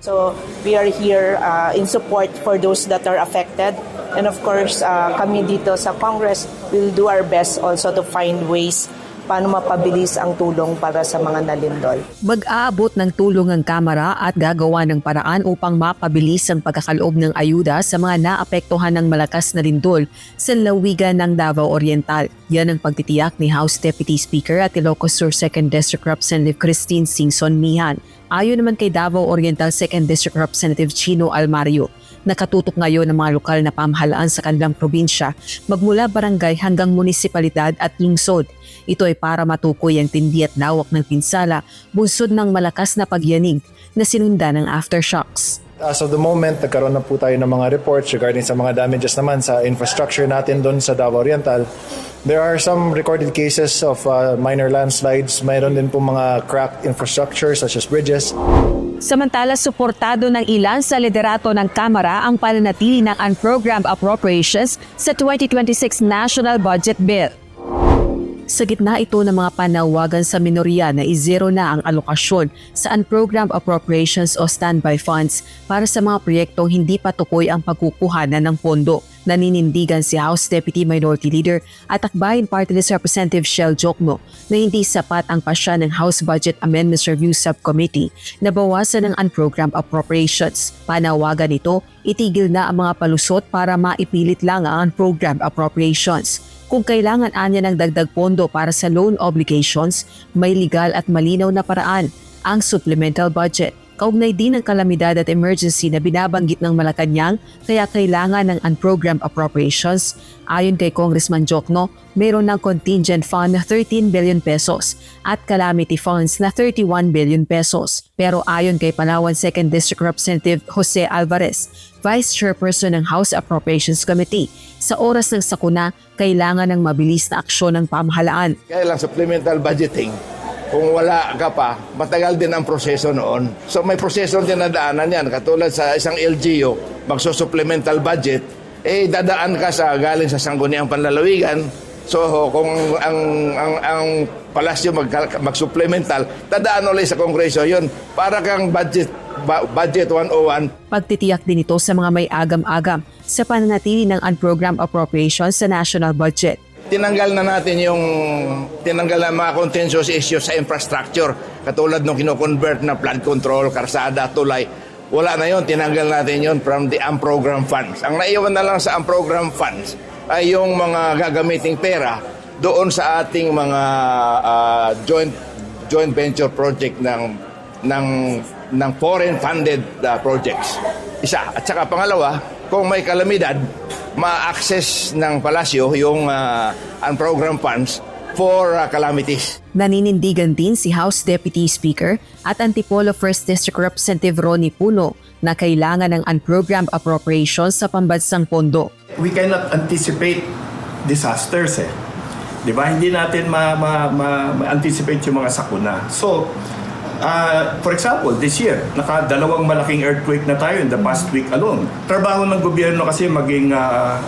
So we are here uh, in support for those that are affected. And of course, uh, kami dito sa Congress will do our best also to find ways paano mapabilis ang tulong para sa mga nalindol. Mag-aabot ng tulong ang Kamara at gagawa ng paraan upang mapabilis ang pagkakaloob ng ayuda sa mga naapektuhan ng malakas na lindol sa lawigan ng Davao Oriental. Yan ang pagtitiyak ni House Deputy Speaker at Ilocos Sur 2nd District Representative Christine Singson Mihan. Ayon naman kay Davao Oriental 2nd District Representative Chino Almario, nakatutok ngayon ng mga lokal na pamahalaan sa kanilang probinsya magmula barangay hanggang munisipalidad at lungsod. Ito ay para matukoy ang tindi at lawak ng pinsala bunsod ng malakas na pagyanig na sinunda ng aftershocks. As of the moment, nagkaroon na po tayo ng mga reports regarding sa mga damages naman sa infrastructure natin doon sa Davao Oriental. There are some recorded cases of uh, minor landslides. Mayroon din po mga cracked infrastructure such as bridges. Samantala, suportado ng ilan sa liderato ng Kamara ang pananatili ng unprogrammed appropriations sa 2026 National Budget Bill. Sa gitna ito ng mga panawagan sa minorya na izero na ang alokasyon sa unprogrammed appropriations o standby funds para sa mga proyektong hindi pa tukoy ang pagkukuhanan ng pondo. Naninindigan si House Deputy Minority Leader at Akbayan Party List Representative Shell Jokno na hindi sapat ang pasya ng House Budget Amendments Review Subcommittee na bawasan ng unprogrammed appropriations. Panawagan nito, itigil na ang mga palusot para maipilit lang ang unprogrammed appropriations. Kung kailangan anya ng dagdag pondo para sa loan obligations, may legal at malinaw na paraan ang supplemental budget. Kaugnay din ng kalamidad at emergency na binabanggit ng Malacanang kaya kailangan ng unprogrammed appropriations. Ayon kay Congressman Jokno, mayroon ng contingent fund na 13 billion pesos at calamity funds na 31 billion pesos. Pero ayon kay Palawan 2nd District Representative Jose Alvarez, Vice Chairperson ng House Appropriations Committee, sa oras ng sakuna, kailangan ng mabilis na aksyon ng pamahalaan. Kaya lang supplemental budgeting, kung wala ka pa, matagal din ang proseso noon. So may proseso din na daanan yan. Katulad sa isang LGU, magsusupplemental budget, eh dadaan ka sa galing sa sangguniang panlalawigan. So kung ang ang ang palasyo mag, mag-supplemental, dadaan ulit sa kongreso. Yun, para kang budget budget 101 Pagtitiyak din ito sa mga may agam-agam sa pananatili ng unprogrammed appropriations sa national budget. Tinanggal na natin yung tinanggal na mga contentious issues sa infrastructure katulad nung kino-convert na flood control, karsada, tulay. Wala na yon, tinanggal natin yon from the unprogrammed funds. Ang naiwan na lang sa unprogrammed funds ay yung mga gagamiting pera doon sa ating mga ah, joint joint venture project ng ng ng foreign funded ah, projects. Isa. At saka pangalawa, kung may kalamidad, ma-access ng palasyo yung uh, unprogrammed funds for ah, calamities. Naninindigan din si House Deputy Speaker at Antipolo 1st District Representative Ronnie Puno na kailangan ng unprogrammed appropriations sa pambansang pondo. we cannot anticipate disasters eh. 'Di ba? Hindi natin ma, ma, ma, ma-anticipate yung mga sakuna. So, uh, for example, this year, nakadalawang malaking earthquake na tayo in the past week alone. Trabaho ng gobyerno kasi maging ah,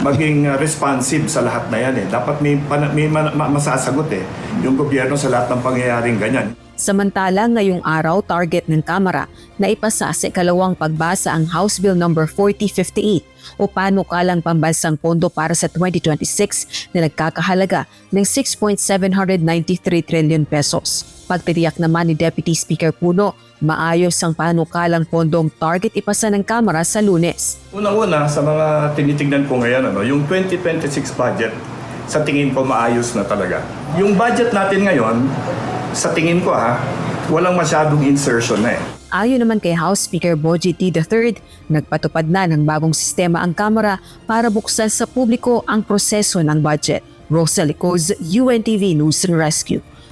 maging ah, responsive sa lahat na yan eh. Dapat may, may ma- ma- masasagot eh yung gobyerno sa lahat ng pangyayaring ganyan. Samantala ngayong araw target ng Kamara na ipasa sa ikalawang pagbasa ang House Bill No. 4058 o panukalang pambansang pondo para sa 2026 na nagkakahalaga ng 6.793 trillion pesos. Pagtitiyak naman ni Deputy Speaker Puno, maayos ang panukalang pondong target ipasa ng Kamara sa lunes. Unang-una, sa mga tinitingnan ko ngayon, ano, yung 2026 budget, sa tingin ko maayos na talaga. Yung budget natin ngayon, sa tingin ko ha, walang masyadong insertion na eh. Ayon naman kay House Speaker Boji T. III, nagpatupad na ng bagong sistema ang Kamara para buksan sa publiko ang proseso ng budget. Rosalie Coz, UNTV News and Rescue.